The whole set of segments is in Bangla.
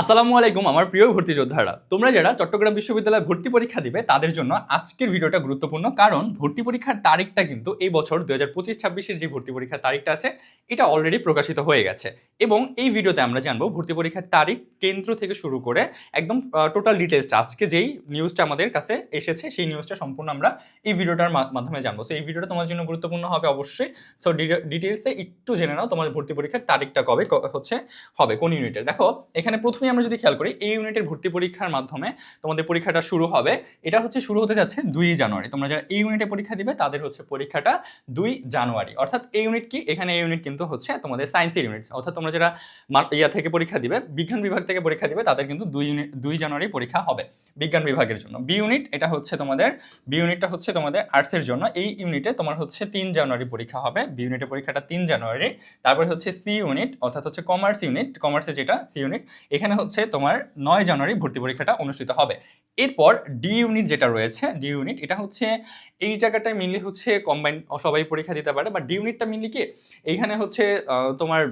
আসসালামু আলাইকুম, আমার প্রিয় ভর্তি যোদ্ধারা। তোমরা যারা চট্টগ্রাম বিশ্ববিদ্যালয়ে ভর্তি পরীক্ষা দিবে, তাদের জন্য আজকের ভিডিওটা গুরুত্বপূর্ণ। কারণ ভর্তি পরীক্ষার তারিখটা কিন্তু এই বছর দু হাজার পঁচিশ ছাব্বিশের যে ভর্তি পরীক্ষার তারিখটা আছে, এটা অলরেডি প্রকাশিত হয়ে গেছে। এবং এই ভিডিওতে আমরা জানব ভর্তি পরীক্ষার তারিখ কেন্দ্র থেকে শুরু করে একদম টোটাল ডিটেলসটা আজকে যেই নিউজটা আমাদের কাছে এসেছে, সেই নিউজটা সম্পূর্ণ আমরা এই ভিডিওটার মাধ্যমে জানব। সো এই ভিডিওটা তোমার জন্য গুরুত্বপূর্ণ হবে অবশ্যই। সো ডিটেলসে একটু জেনে নাও তোমাদের ভর্তি পরীক্ষার তারিখটা কবে হচ্ছে, হবে, কোন ইউনিটের দেখো, এখানে প্রথমেই আমরা যদি খেয়াল করি, এই ইউনিটের ভর্তি পরীক্ষার মাধ্যমে তোমাদের পরীক্ষাটা শুরু হবে। এটা হচ্ছে শুরু হতে যাচ্ছে দুই জানুয়ারি। তোমরা যারা এই ইউনিটে পরীক্ষা দিবে, তাদের হচ্ছে পরীক্ষাটা দুই জানুয়ারি। অর্থাৎ এই ইউনিট কি? এখানে এই ইউনিট কিন্তু হচ্ছে তোমাদের সায়েন্সের ইউনিট অর্থাৎ তোমরা যারা ইয়া থেকে পরীক্ষা দিবে, বিজ্ঞান বিভাগ থেকে পরীক্ষা দিবে, তাদের কিন্তু দুই ইউনিট দুই জানুয়ারি পরীক্ষা হবে বিজ্ঞান বিভাগের জন্য। বি ইউনিট এটা হচ্ছে তোমাদের বি ইউনিটটা হচ্ছে তোমাদের আর্টসের জন্য। এই ইউনিটে তোমার হচ্ছে তিন জানুয়ারি পরীক্ষা হবে। বি ইউনিটের পরীক্ষাটা তিন জানুয়ারি। তারপর হচ্ছে সি ইউনিট অর্থাৎ হচ্ছে কমার্স ইউনিট কমার্সের যেটা সি ইউনিট এখানে হচ্ছে তোমার নয় জানুয়ারি ভর্তি পরীক্ষাটা অনুষ্ঠিত হবে। এরপর ডি ইউনিট যেটা রয়েছে ডি ইউনিট এটা হচ্ছে এই জায়গাটায় মেনলি হচ্ছে কম্বাইন সবাই পরীক্ষা দিতে পারে বা ডি ইউনিটটা মেনলি কি? এইখানে হচ্ছে তোমার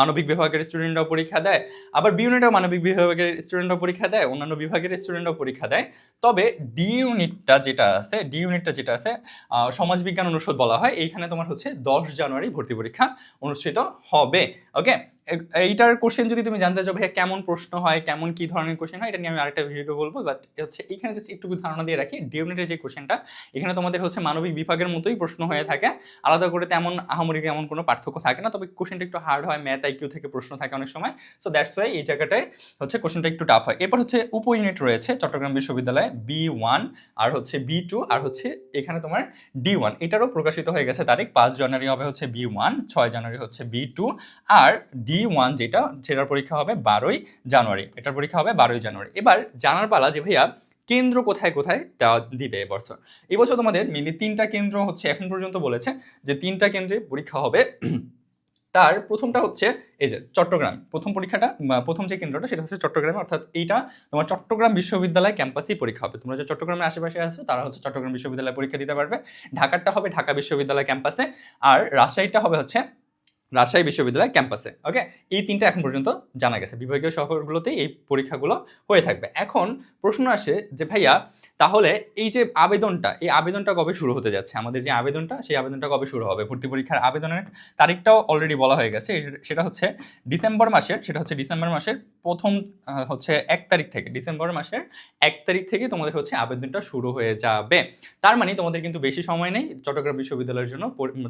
মানবিক বিভাগের স্টুডেন্টরাও পরীক্ষা দেয়, আবার বি ইউনিটও মানবিক বিভাগের স্টুডেন্টরাও পরীক্ষা দেয়, অন্যান্য বিভাগের স্টুডেন্টরাও পরীক্ষা দেয়। তবে ডি ইউনিটটা যেটা আছে ডি ইউনিটটা যেটা আছে সমাজবিজ্ঞান অনুষদ বলা হয়, এইখানে তোমার হচ্ছে দশ জানুয়ারি ভর্তি পরীক্ষা অনুষ্ঠিত হবে ওকে এইটার কোশ্চেন যদি তুমি জানতে চাও, ভাইয়া, কেমন প্রশ্ন হয়, কেমন কি ধরনের কোশ্চেন হয়, এটা নিয়ে আমি আরেকটা ভিডিও বলব বাট হচ্ছে এখানে জাস্ট একটু ধারণা দিয়ে রাখি ডি যে কোশ্চেনটা এখানে তোমাদের হচ্ছে মানবিক বিভাগের মতোই প্রশ্ন হয়ে থাকে, আলাদা করে তেমন আহামরি এমন কোনো পার্থক্য থাকে না, তবে কোশ্চেনটা একটু হার্ড হয় ম্যাথ আইকিউ থেকে প্রশ্ন থাকে অনেক সময় সো দ্যাটস ওয়াই এই জায়গাটায় হচ্ছে কোশ্চেনটা একটু টাফ হয়। এরপর হচ্ছে উপ ইউনিট রয়েছে, চট্টগ্রাম বিশ্ববিদ্যালয়ে বি ওয়ান আর হচ্ছে বি টু আর হচ্ছে এখানে তোমার ডি ওয়ান এটারও প্রকাশিত হয়ে গেছে তারিখ, পাঁচ জানুয়ারি হবে হচ্ছে বি ওয়ান ছয় জানুয়ারি হচ্ছে বি টু আর ডি ওয়ান যেটা, সেটার পরীক্ষা হবে বারোই জানুয়ারি। এটার পরীক্ষা হবে বারোই জানুয়ারি। এবার জানার পালা যে ভাইয়া, কেন্দ্র কোথায় কোথায় দেওয়া দিবে এবছর? এবছর তোমাদের মিলি তিনটা কেন্দ্র হচ্ছে, এখন পর্যন্ত বলেছে যে তিনটা কেন্দ্রে পরীক্ষা হবে। তার প্রথমটা হচ্ছে এই যে চট্টগ্রাম। প্রথম পরীক্ষাটা প্রথম যে কেন্দ্রটা, সেটা হচ্ছে চট্টগ্রামে। অর্থাৎ এইটা তোমার চট্টগ্রাম বিশ্ববিদ্যালয় ক্যাম্পাসেই পরীক্ষা হবে। তোমরা যে চট্টগ্রামের আশেপাশে আছো, তারা হচ্ছে চট্টগ্রাম বিশ্ববিদ্যালয়ে পরীক্ষা দিতে পারবে। ঢাকারটা হবে ঢাকা বিশ্ববিদ্যালয় ক্যাম্পাসে। আর রাজশাহীটা হবে হচ্ছে রাজশাহী বিশ্ববিদ্যালয় ক্যাম্পাসে ওকে এই তিনটা এখন পর্যন্ত জানা গেছে। বিভাগীয় শহরগুলোতেই এই পরীক্ষাগুলো হয়ে থাকবে। এখন প্রশ্ন আসে যে, ভাইয়া, তাহলে এই যে আবেদনটা, এই আবেদনটা কবে শুরু হতে যাচ্ছে? আমাদের যে আবেদনটা, সেই আবেদনটা কবে শুরু হবে? ভর্তি পরীক্ষার আবেদনের তারিখটাও অলরেডি বলা হয়ে গেছে। সেটা হচ্ছে ডিসেম্বর মাসের, সেটা হচ্ছে ডিসেম্বর মাসের প্রথম হচ্ছে এক তারিখ থেকে। ডিসেম্বর মাসের এক তারিখ থেকে তোমাদের হচ্ছে আবেদনটা শুরু হয়ে যাবে। তার মানে তোমাদের কিন্তু বেশি সময় নেই চট্টগ্রাম বিশ্ববিদ্যালয়ের জন্য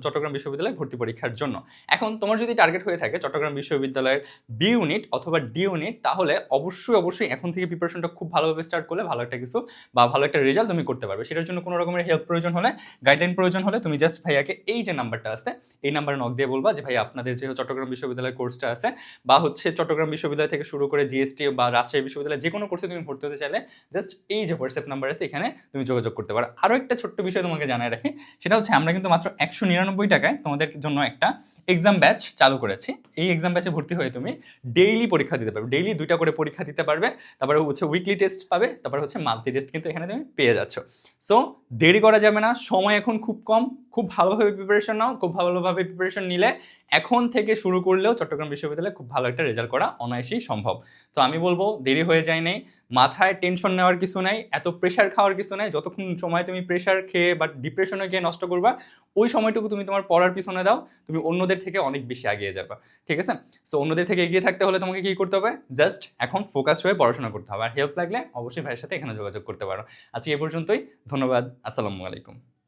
চট্টগ্রাম বিশ্ববিদ্যালয়ে ভর্তি পরীক্ষার জন্য। এখন তোমার যদি টার্গেট হয়ে থাকে চট্টগ্রাম বিশ্ববিদ্যালয়ের বি ইউনিট অথবা ডি ইউনিট তাহলে অবশ্যই অবশ্যই এখন থেকে প্রিপারেশনটা খুব ভালোভাবে স্টার্ট করলে ভালো একটা কিছু বা ভালো একটা রেজাল্ট তুমি করতে পারবে। সেটার জন্য কোনো রকমের হেল্প প্রয়োজন হলে গাইডলাইন প্রয়োজন হলে তুমি জাস্ট ভাইয়াকে এই যে নাম্বারটা আছে, এই নাম্বারে নক দিয়ে বলবা যে ভাই আপনাদের যে চট্টগ্রাম বিশ্ববিদ্যালয়ের কোর্সটা আছে বা হচ্ছে চট্টগ্রাম বিশ্ববিদ্যালয় থেকে শুরু করে জিএসটি বা রাজশাহী বিশ্ববিদ্যালয় যে কোনো কোর্সে তুমি ভর্তি হতে চাইলে জাস্ট এই যে হোয়াটসঅ্যাপ নাম্বার আছে, এখানে তুমি যোগাযোগ করতে পারো। আরও একটা ছোট্ট বিষয় তোমাকে জানায় রাখি, সেটা হচ্ছে আমরা কিন্তু মাত্র একশো নিরানব্বই টাকায় তোমাদের জন্য একটা এক্সাম ব্যাচ চালু করেছি। এই এক্সাম ব্যাচে ভর্তি হয়ে তুমি ডেইলি পরীক্ষা দিতে পারবে। ডেইলি দুইটা করে পরীক্ষা দিতে পারবে। তারপরে হচ্ছে উইকলি টেস্ট পাবে। তারপরে হচ্ছে মান্থলি টেস্ট কিন্তু এখানে তুমি পেয়ে যাচ্ছ। সো দেরি করা যাবে না। সময় এখন খুব কম। খুব ভালোভাবে প্রিপারেশন নাও। খুব ভালোভাবে প্রিপারেশন নিলে এখন থেকে শুরু করলেও চট্টগ্রাম বিশ্ববিদ্যালয়ে খুব ভালো একটা রেজাল্ট করা অনায়াসেই সম্ভব। তো আমি বলব, দেরি হয়ে যায় নেই। মাথায় টেনশন নেওয়ার কিছু নাই। এত প্রেশার খাওয়ার কিছু নাই। যতক্ষণ সময় তুমি প্রেশার খেয়ে বা ডিপ্রেশনে গিয়ে নষ্ট করবা, ওই সময়টুকু তুমি তোমার পড়ার পিছনে দাও। তুমি অন্যদের থেকে অনেক বেশি আগিয়ে যাবে। ঠিক আছে? সো অন্যদের থেকে এগিয়ে থাকতে হলে তোমাকে কী করতে হবে? জাস্ট এখন ফোকাস হয়ে পড়াশোনা করতে হবে। আর হেল্প লাগলে অবশ্যই ভাইয়ের সাথে এখানে যোগাযোগ করতে পারো। আজকে এ পর্যন্তই। ধন্যবাদ। আসসালামু আলাইকুম।